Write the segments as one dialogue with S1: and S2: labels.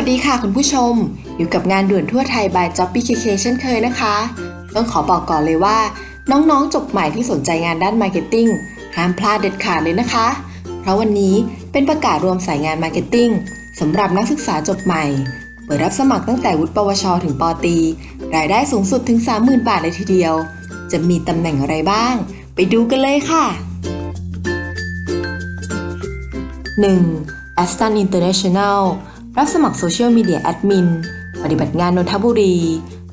S1: วัสดีค่ะคุณผู้ชม อยู่กับงานด่วนทั่วไทย by Job PKK เช่นเคยนะคะ ต้องขอบอกก่อนเลยว่า น้องๆจบใหม่ที่สนใจงานด้านมาร์เก็ตติ้งห้ามพลาดเด็ดขาดเลยนะคะ เพราะวันนี้เป็นประกาศรวมสายงานมาร์เก็ตติ้งสำหรับนักศึกษาจบใหม่ เปิดรับสมัครตั้งแต่วุฒิปวช ถึงปตี รายได้สูงสุดถึง 30,000 บาทเลยทีเดียว จะมีตำแหน่งอะไรบ้าง ไปดูกันเลยค่ะ 1. a s t a n International รับสมัครโซเชียลมีเดียแอดมิน ปฏิบัติงานนนทบุรี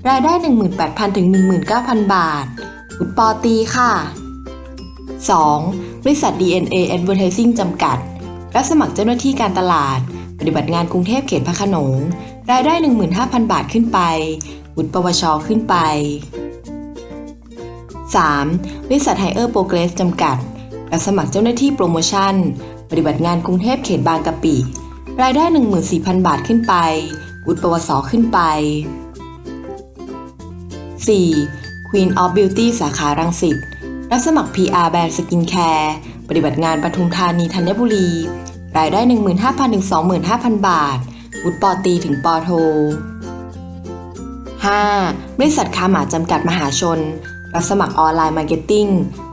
S1: รายได้ 18,000 ถึง 19,000 บาทวุฒิปอตีค่ะ 2. บริษัท DNA Advertising จำกัด รับสมัครเจ้าหน้าที่การตลาด ปฏิบัติงานกรุงเทพเขตพระขนง รายได้ 15,000 บาทขึ้นไป วุฒิปวช ขึ้นไป 3. บริษัทไฮเออร์โปรเกรสจำกัด รับสมัครเจ้าหน้าที่โปรโมชั่น ปฏิบัติงานกรุงเทพเขตบางกะปิ รายได้ 14,000 บาทขึ้นไป วุฒิปวสขึ้นไป 4. Queen of Beauty สาขารังสิต รับสมัคร PR แบรนด์สกินแคร์ ปฏิบัติงานปทุมธานีธัญบุรี รายได้ 15,000ถึง25,000 บาท วุฒิปอตีถึงปอโท 5. บริษัทคาหมาจำกัดมหาชน รับสมัครออนไลน์มาร์เก็ตติ้ง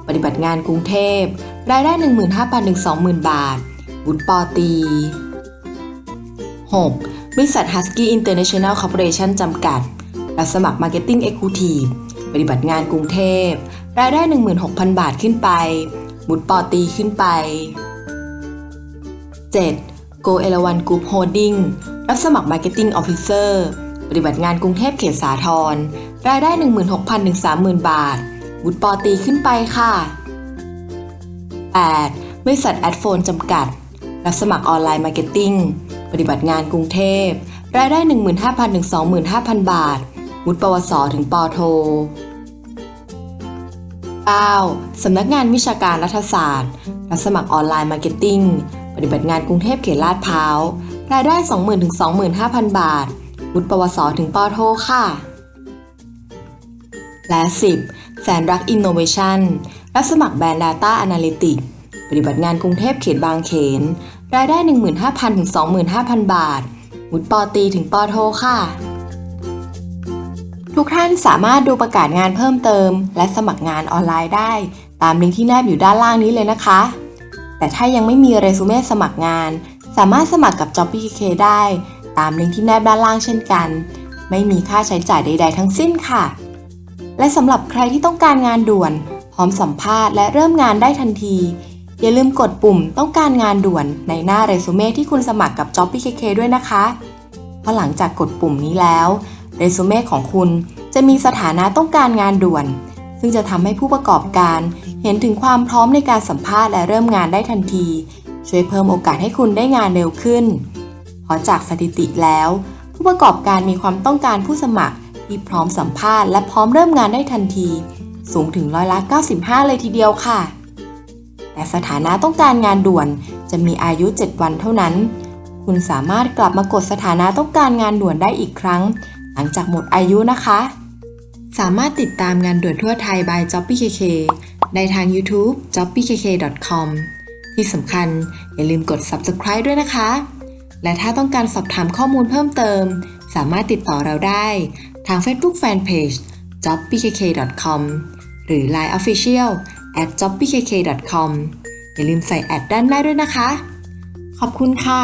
S1: ปฏิบัติงานกรุงเทพ รายได้ 15,000ถึง20,000 บาท วุฒิปอตี 6. บริษัท Husky International Corporation จำกัด รับสมัคร Marketing Executive ปฏิบัติงานกรุงเทพ รายได้ 16,000 บาทขึ้นไปวุฒิปอตีขึ้นไป 7. Go 11 Group Holding รับสมัคร Marketing Officer ปฏิบัติงานกรุงเทพเขตสาทร รายได้ 16,000ถึง30,000 บาทวุฒิปอตีขึ้นไปค่ะ 8. บริษัท a d p h o n e จำกัด รับสมัครออนไลน์มาร์เก็ตติ้ง ปฏิบัติงานกรุงเทพ รายได้ 15,000ถึง25,000 บาท วุฒิปวสถึงปอโท 9. สำนักงานวิชาการรัฐศาสตร์ รับสมัครออนไลน์มาร์เก็ตติ้ง ปฏิบัติงานกรุงเทพเขตลาดพร้าว รายได้ 20,000ถึง25,000 บาท วุฒิปวสถึงปอโท ค่ะ และ 10. แสนรักอินโนเวชันรับสมัครแบรนด์ Data Analytics ปฏิบัติงานกรุงเทพเขตบางเขน รายได้ 15,000ถึง25,000 บาทวุฒิปอตีถึงปอโทค่ะ ทุกท่านสามารถดูประกาศงานเพิ่มเติม และสมัครงานออนไลน์ได้ ตามลิงก์ที่แนบอยู่ด้านล่างนี้เลยนะคะ แต่ถ้ายังไม่มีเรซูเม่สมัครงาน สามารถสมัครกับ JobPK ได้ ตามลิงก์ที่แนบด้านล่างเช่นกัน ไม่มีค่าใช้จ่ายใด ๆ ทั้งสิ้นค่ะ และสำหรับใครที่ต้องการงานด่วน พร้อมสัมภาษณ์และเริ่มงานได้ทันที อย่าลืมกดปุ่มต้องการงานด่วนในหน้าเรซูเม่ที่คุณสมัครกับ Job PKK ด้วยนะคะเพราะหลังจากกดปุ่มนี้แล้วเรซูเม่ของคุณจะมีสถานะต้องการงานด่วน ซึ่งจะทำให้ผู้ประกอบการ เห็นถึงความพร้อมในการสัมภาษณ์และเริ่มงานได้ทันที ช่วยเพิ่มโอกาสให้คุณได้งานเร็วขึ้นเพราะจากสถิติแล้ว ผู้ประกอบการมีความต้องการผู้สมัครที่พร้อมสัมภาษณ์และพร้อมเริ่มงานได้ทันที สูงถึงร้อยละ 95 เลยทีเดียวค่ะ แต่สถานะต้องการงานด่วนจะมีอายุ 7 วันเท่านั้น คุณสามารถกลับมากดสถานะต้องการงานด่วนได้อีกครั้ง หลังจากหมดอายุนะคะ สามารถติดตามงานด่วนทั่วไทย by Job PKK ได้ทาง YouTube jobpkk.com ที่สำคัญอย่าลืมกด subscribe ด้วยนะคะ และถ้าต้องการสอบถามข้อมูลเพิ่มเติม สามารถติดต่อเราได้ ทาง Facebook Fanpage jobpkk.com หรือ Line Official at jobpkk.com อย่าลืมใส่แอดด้านหน้าด้วยนะคะ ขอบคุณค่ะ